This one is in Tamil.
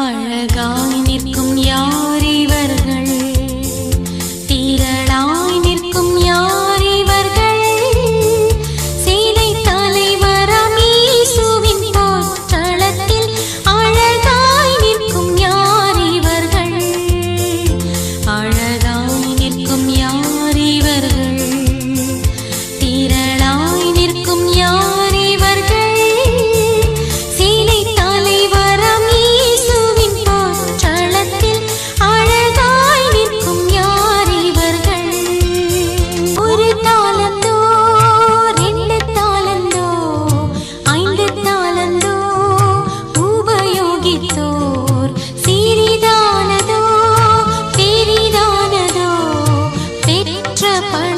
அழகாய் நிற்கும் யார்? பண